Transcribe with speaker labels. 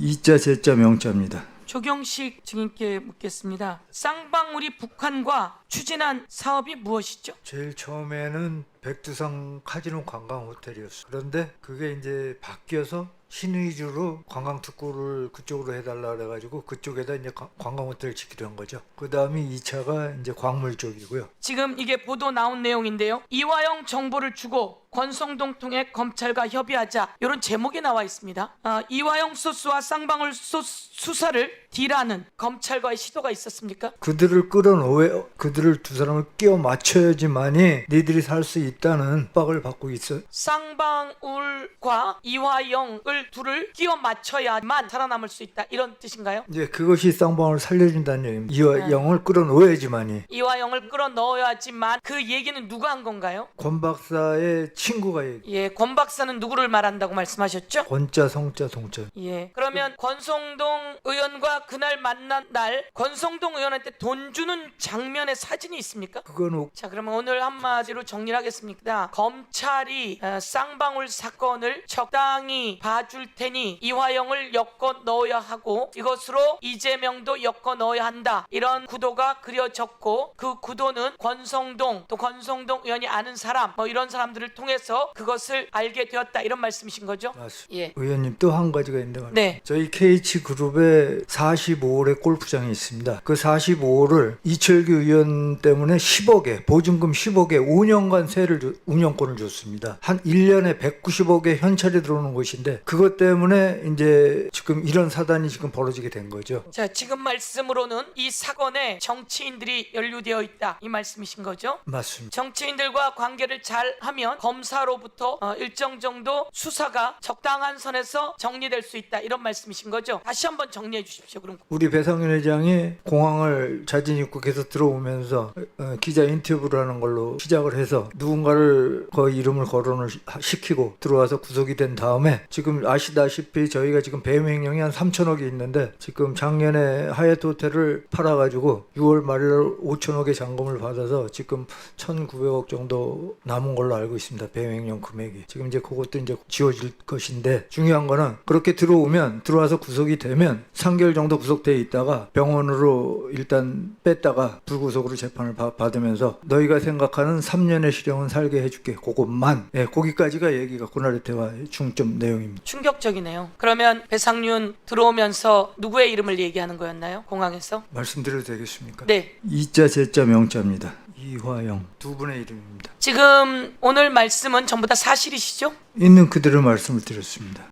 Speaker 1: 이자 제자 명자입니다.
Speaker 2: 조경식 증인께 묻겠습니다. 쌍방울이 북한과 추진한 사업이 무엇이죠?
Speaker 1: 제일 처음에는 백두산 카지노 관광 호텔이었어요. 그런데 그게 이제 바뀌어서 신의주로 관광 특구를 그쪽으로 해달라 그래가지고 그쪽에다 이제 관- 관광 호텔을 짓기로 한 거죠. 그 다음에 2차가 이제 광물 쪽이고요.
Speaker 2: 지금 이게 보도 나온 내용인데요. 이화영 정보를 주고 권성동 통해 검찰과 협의하자 이런 제목이 나와 있습니다. 아, 이화영 소스와 쌍방울 소스 수사를 딜하는 검찰과의 시도가 있었습니까?
Speaker 1: 그들을 끌어놓아 그들을 두 사람을 끼워 맞춰야지만이 니들이 살 수 있다는 빡을 받고 있어.
Speaker 2: 쌍방울과 이화영을 둘을 끼워 맞춰야만 살아남을 수 있다 이런 뜻인가요?
Speaker 1: 이제 그것이 쌍방을 살려준다는 얘기입니다. 이
Speaker 2: 네.
Speaker 1: 영을 끌어놓아야지만이.
Speaker 2: 이화영을 끌어 넣어야지만 그 얘기는 누가 한 건가요?
Speaker 1: 권 박사의 친구가 얘기.
Speaker 2: 예, 권 박사는 누구를 말한다고 말씀하셨죠?
Speaker 1: 권자 성자 동자.
Speaker 2: 예. 그러면 권성동 의원과 그날 만난 날 권성동 의원한테 돈 주는 장면의 사진이 있습니까?
Speaker 1: 그건
Speaker 2: 자, 그러면 오늘 한마디로 정리를 하겠습니다. 검찰이 어, 쌍방울 사건을 적당히 봐줄 테니 이화영을 엮어 넣어야 하고 이것으로 이재명도 엮어 넣어야 한다. 이런 구도가 그려졌고 그 구도는 권성동 또 권성동 의원이 아는 사람 뭐 이런 사람들을 통해서 그것을 알게 되었다. 이런 말씀이신 거죠?
Speaker 1: 맞습니다.
Speaker 2: 예.
Speaker 1: 의원님 또 한 가지가 있는데 말이에요.
Speaker 2: 네.
Speaker 1: 저희 KH 그룹에 45홀의 골프장이 있습니다. 그 45홀을 이철규 의원 때문에 10억에 보증금 10억에 5년간 세를 주- 운영권을 줬습니다. 한 1년에 190억의 현찰이 들어오는 곳인데 그것 때문에 이제 지금 이런 사단이 지금 벌어지게 된 거죠.
Speaker 2: 자, 지금 말씀으로는 이 사건에 정치인들이 연루되어 있다. 이 말씀이신 거죠?
Speaker 1: 맞습니다.
Speaker 2: 정치인들과 관계를 잘 하면 검사로부터 어, 일정 정도 수사가 적당한 선에서 정리될 수 있다. 이런 말씀이신 거죠? 다시 한번 정리해 주십시오. 그럼
Speaker 1: 우리 배상윤 회장이 공항을 자진 입국해서 들어오면서 어, 기자 인터뷰를 하는 걸로 시작을 해서 누군가를 거의 이름을 거론을 시- 시키고 들어와서 구속이 된 다음에 지금 아시다시피 저희가 지금 배임행령이 한 3천억이 있는데 지금 작년에 하얏트 호텔을 팔아가지고 6월 말일 5천억의 잔금을 받아서 지금 1,900억 정도 남은 걸로 알고 있습니다. 배임행령 금액이 지금 이제 그것도 이제 지워질 것인데 중요한 거는 그렇게 들어오면 들어와서 구속이 되면 3개월 정도 구속돼 있다가 병원으로 일단 뺐다가 불구속으로 재판을 바- 받으면서 너희가 생각하는 3년의 실형은 살게 해줄게 그것만 예 거기까지가 얘기가 대화의 중점 내용입니다.
Speaker 2: 충격적이네요. 그러면 배상윤 들어오면서 누구의 이름을 얘기하는 거였나요? 공항에서?
Speaker 1: 말씀드려도 되겠습니까?
Speaker 2: 네.
Speaker 1: 이자 제자 명자입니다. 이화영 두 분의 이름입니다.
Speaker 2: 지금 오늘 말씀은 전부 다 사실이시죠?
Speaker 1: 있는 그대로 말씀을 드렸습니다.